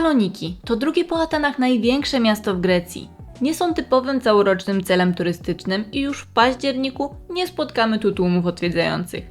Saloniki to drugie po Atenach największe miasto w Grecji. Nie są typowym całorocznym celem turystycznym i już w październiku nie spotkamy tu tłumów odwiedzających.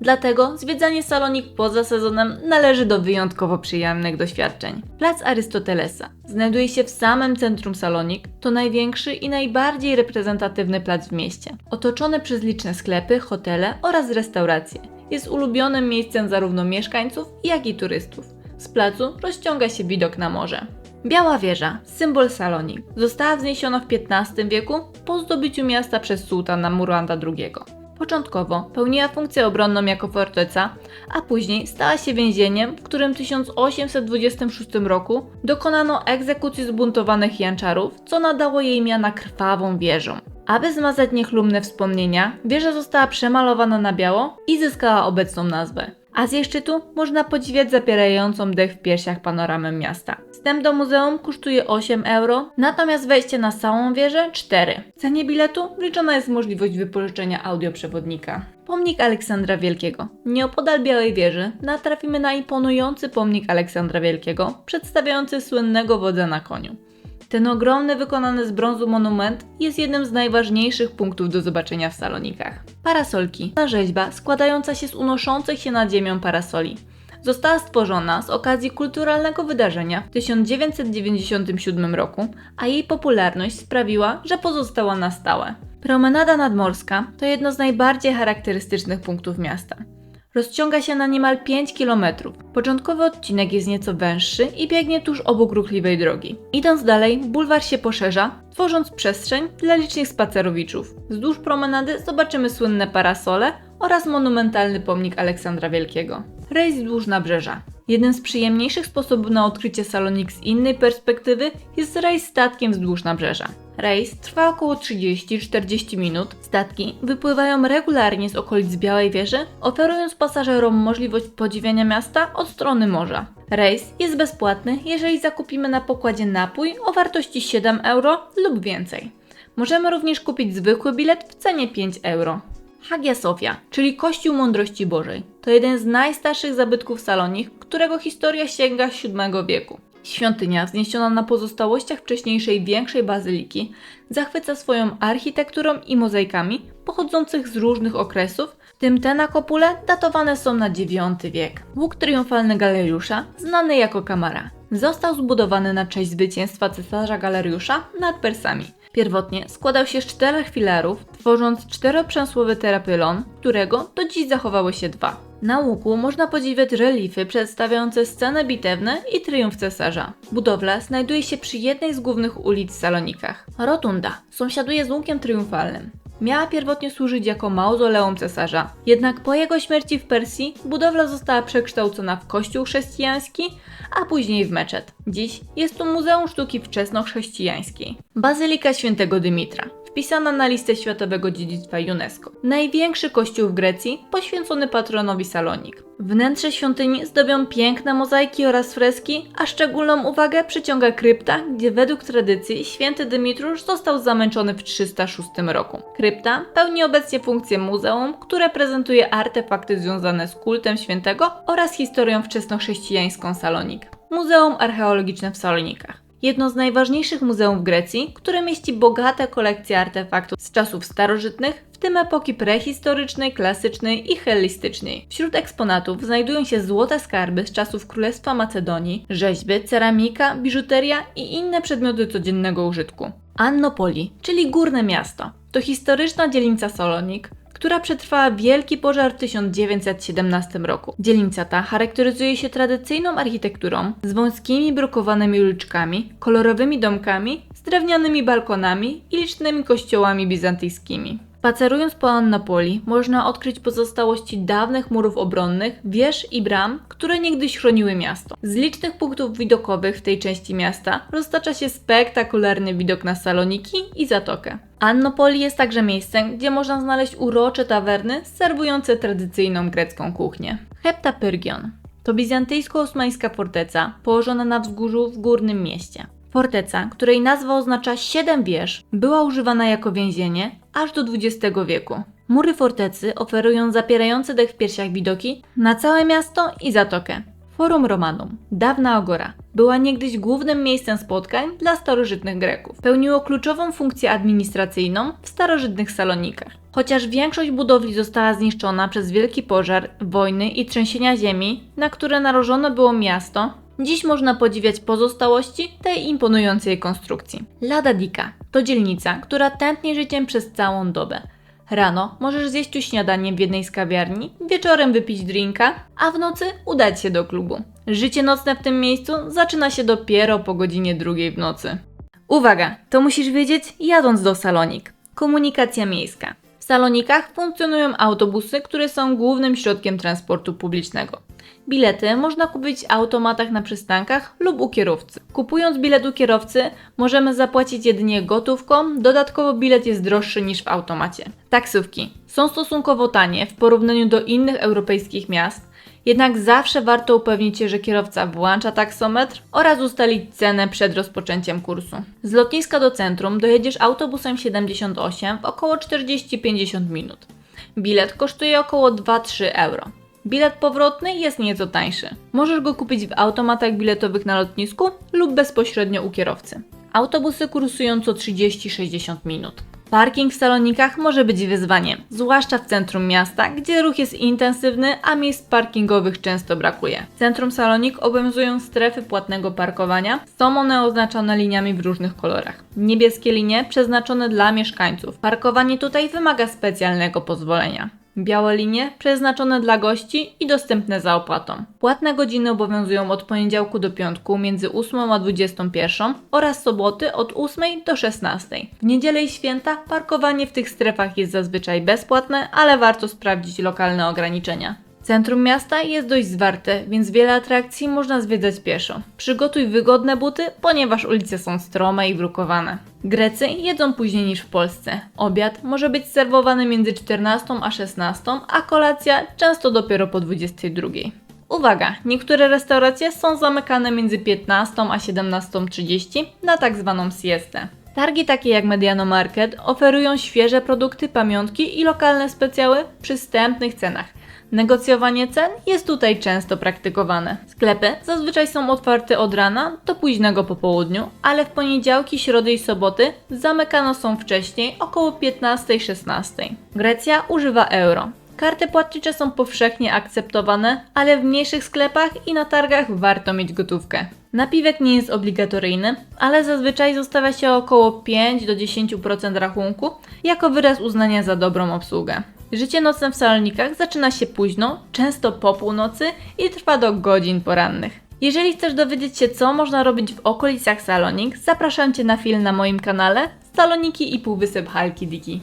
Dlatego zwiedzanie Salonik poza sezonem należy do wyjątkowo przyjemnych doświadczeń. Plac Arystotelesa znajduje się w samym centrum Salonik, to największy i najbardziej reprezentatywny plac w mieście. Otoczony przez liczne sklepy, hotele oraz restauracje. Jest ulubionym miejscem zarówno mieszkańców, jak i turystów. Z placu rozciąga się widok na morze. Biała wieża, symbol Salonik, została wzniesiona w XV wieku po zdobyciu miasta przez sułtana Muranda II. Początkowo pełniła funkcję obronną jako forteca, a później stała się więzieniem, w którym w 1826 roku dokonano egzekucji zbuntowanych janczarów, co nadało jej miana krwawą wieżą. Aby zmazać niechlubne wspomnienia, wieża została przemalowana na biało i zyskała obecną nazwę. A z jej można podziwiać zapierającą dech w piersiach panoramę miasta. Wstęp do muzeum kosztuje 8 euro, natomiast wejście na samą wieżę 4. W cenie biletu wliczona jest możliwość wypożyczenia audioprzewodnika. Pomnik Aleksandra Wielkiego. Nieopodal Białej Wieży natrafimy na imponujący pomnik Aleksandra Wielkiego, przedstawiający słynnego wodza na koniu. Ten ogromny, wykonany z brązu monument jest jednym z najważniejszych punktów do zobaczenia w Salonikach. Parasolki. Ta rzeźba składająca się z unoszących się nad ziemią parasoli. Została stworzona z okazji kulturalnego wydarzenia w 1997 roku, a jej popularność sprawiła, że pozostała na stałe. Promenada nadmorska to jedno z najbardziej charakterystycznych punktów miasta. Rozciąga się na niemal 5 km. Początkowy odcinek jest nieco węższy i biegnie tuż obok ruchliwej drogi. Idąc dalej, bulwar się poszerza, tworząc przestrzeń dla licznych spacerowiczów. Wzdłuż promenady zobaczymy słynne parasole oraz monumentalny pomnik Aleksandra Wielkiego. Rejs wzdłuż nabrzeża. Jeden z przyjemniejszych sposobów na odkrycie Salonik z innej perspektywy jest rejs statkiem wzdłuż nabrzeża. Rejs trwa około 30-40 minut. Statki wypływają regularnie z okolic Białej Wieży, oferując pasażerom możliwość podziwiania miasta od strony morza. Rejs jest bezpłatny, jeżeli zakupimy na pokładzie napój o wartości 7 euro lub więcej. Możemy również kupić zwykły bilet w cenie 5 euro. Hagia Sofia, czyli Kościół Mądrości Bożej, to jeden z najstarszych zabytków Salonik, którego historia sięga VII wieku. Świątynia, wzniesiona na pozostałościach wcześniejszej większej bazyliki, zachwyca swoją architekturą i mozaikami pochodzących z różnych okresów, w tym te na kopule datowane są na IX wiek. Łuk triumfalny Galeriusza, znany jako kamara, został zbudowany na cześć zwycięstwa cesarza Galeriusza nad Persami. Pierwotnie składał się z czterech filarów, tworząc czteroprzęsłowy terapylon, którego do dziś zachowały się dwa. Na łuku można podziwiać relify przedstawiające sceny bitewne i triumf cesarza. Budowla znajduje się przy jednej z głównych ulic w Salonikach. Rotunda sąsiaduje z łukiem triumfalnym. Miała pierwotnie służyć jako mauzoleum cesarza, jednak po jego śmierci w Persji budowla została przekształcona w kościół chrześcijański, a później w meczet. Dziś jest tu Muzeum Sztuki Wczesnochrześcijańskiej. Bazylika Świętego Dymitra, wpisana na listę Światowego Dziedzictwa UNESCO. Największy kościół w Grecji, poświęcony patronowi Salonik. Wnętrze świątyni zdobią piękne mozaiki oraz freski, a szczególną uwagę przyciąga krypta, gdzie według tradycji święty Dymitrusz został zamęczony w 306 roku. Krypta pełni obecnie funkcję muzeum, które prezentuje artefakty związane z kultem świętego oraz historią wczesnochrześcijańską Salonik. Muzeum Archeologiczne w Salonikach jedno z najważniejszych muzeów w Grecji, które mieści bogate kolekcje artefaktów z czasów starożytnych, w tym epoki prehistorycznej, klasycznej i hellistycznej. Wśród eksponatów znajdują się złote skarby z czasów Królestwa Macedonii, rzeźby, ceramika, biżuteria i inne przedmioty codziennego użytku. Annopoli, czyli górne miasto, to historyczna dzielnica Salonik, która przetrwała wielki pożar w 1917 roku. Dzielnica ta charakteryzuje się tradycyjną architekturą z wąskimi brukowanymi uliczkami, kolorowymi domkami, z drewnianymi balkonami i licznymi kościołami bizantyjskimi. Spacerując po Annapoli, można odkryć pozostałości dawnych murów obronnych, wież i bram, które niegdyś chroniły miasto. Z licznych punktów widokowych w tej części miasta roztacza się spektakularny widok na Saloniki i Zatokę. Annopoli jest także miejscem, gdzie można znaleźć urocze tawerny serwujące tradycyjną grecką kuchnię. Heptapyrgion to bizantyjsko-osmańska forteca położona na wzgórzu w górnym mieście. Forteca, której nazwa oznacza siedem wież, była używana jako więzienie aż do XX wieku. Mury fortecy oferują zapierające dech w piersiach widoki na całe miasto i zatokę. Forum Romanum, dawna agora, była niegdyś głównym miejscem spotkań dla starożytnych Greków. Pełniło kluczową funkcję administracyjną w starożytnych Salonikach. Chociaż większość budowli została zniszczona przez wielki pożar, wojny i trzęsienia ziemi, na które narażone było miasto, dziś można podziwiać pozostałości tej imponującej konstrukcji. Lada Dika to dzielnica, która tętni życiem przez całą dobę. Rano możesz zjeść tu śniadanie w jednej z kawiarni, wieczorem wypić drinka, a w nocy udać się do klubu. Życie nocne w tym miejscu zaczyna się dopiero po godzinie drugiej w nocy. Uwaga, to musisz wiedzieć jadąc do Salonik. Komunikacja miejska. W Salonikach funkcjonują autobusy, które są głównym środkiem transportu publicznego. Bilety można kupić w automatach na przystankach lub u kierowcy. Kupując bilet u kierowcy, możemy zapłacić jedynie gotówką, dodatkowo bilet jest droższy niż w automacie. Taksówki są stosunkowo tanie w porównaniu do innych europejskich miast, jednak zawsze warto upewnić się, że kierowca włącza taksometr oraz ustalić cenę przed rozpoczęciem kursu. Z lotniska do centrum dojedziesz autobusem 78 w około 40-50 minut. Bilet kosztuje około 2-3 euro. Bilet powrotny jest nieco tańszy. Możesz go kupić w automatach biletowych na lotnisku lub bezpośrednio u kierowcy. Autobusy kursują co 30-60 minut. Parking w salonikach może być wyzwaniem, zwłaszcza w centrum miasta, gdzie ruch jest intensywny, a miejsc parkingowych często brakuje. W centrum salonik obowiązują strefy płatnego parkowania. Są one oznaczone liniami w różnych kolorach. Niebieskie linie przeznaczone dla mieszkańców. Parkowanie tutaj wymaga specjalnego pozwolenia. Białe linie przeznaczone dla gości i dostępne za opłatą. Płatne godziny obowiązują od poniedziałku do piątku między 8 a 21 oraz soboty od 8 do 16. W niedzielę i święta parkowanie w tych strefach jest zazwyczaj bezpłatne, ale warto sprawdzić lokalne ograniczenia. Centrum miasta jest dość zwarte, więc wiele atrakcji można zwiedzać pieszo. Przygotuj wygodne buty, ponieważ ulice są strome i brukowane. Grecy jedzą później niż w Polsce. Obiad może być serwowany między 14 a 16, a kolacja często dopiero po 22. Uwaga, niektóre restauracje są zamykane między 15 a 17.30 na tak zwaną siestę. Targi takie jak Mediano Market oferują świeże produkty, pamiątki i lokalne specjały w przystępnych cenach. Negocjowanie cen jest tutaj często praktykowane. Sklepy zazwyczaj są otwarte od rana do późnego popołudniu, ale w poniedziałki, środy i soboty zamykane są wcześniej, około 15-16. Grecja używa euro. Karty płatnicze są powszechnie akceptowane, ale w mniejszych sklepach i na targach warto mieć gotówkę. Napiwek nie jest obligatoryjny, ale zazwyczaj zostawia się około 5 do 10% rachunku jako wyraz uznania za dobrą obsługę. Życie nocne w salonikach zaczyna się późno, często po północy i trwa do godzin porannych. Jeżeli chcesz dowiedzieć się, co można robić w okolicach Salonik, zapraszam Cię na film na moim kanale Saloniki i Półwysep Halki Diki.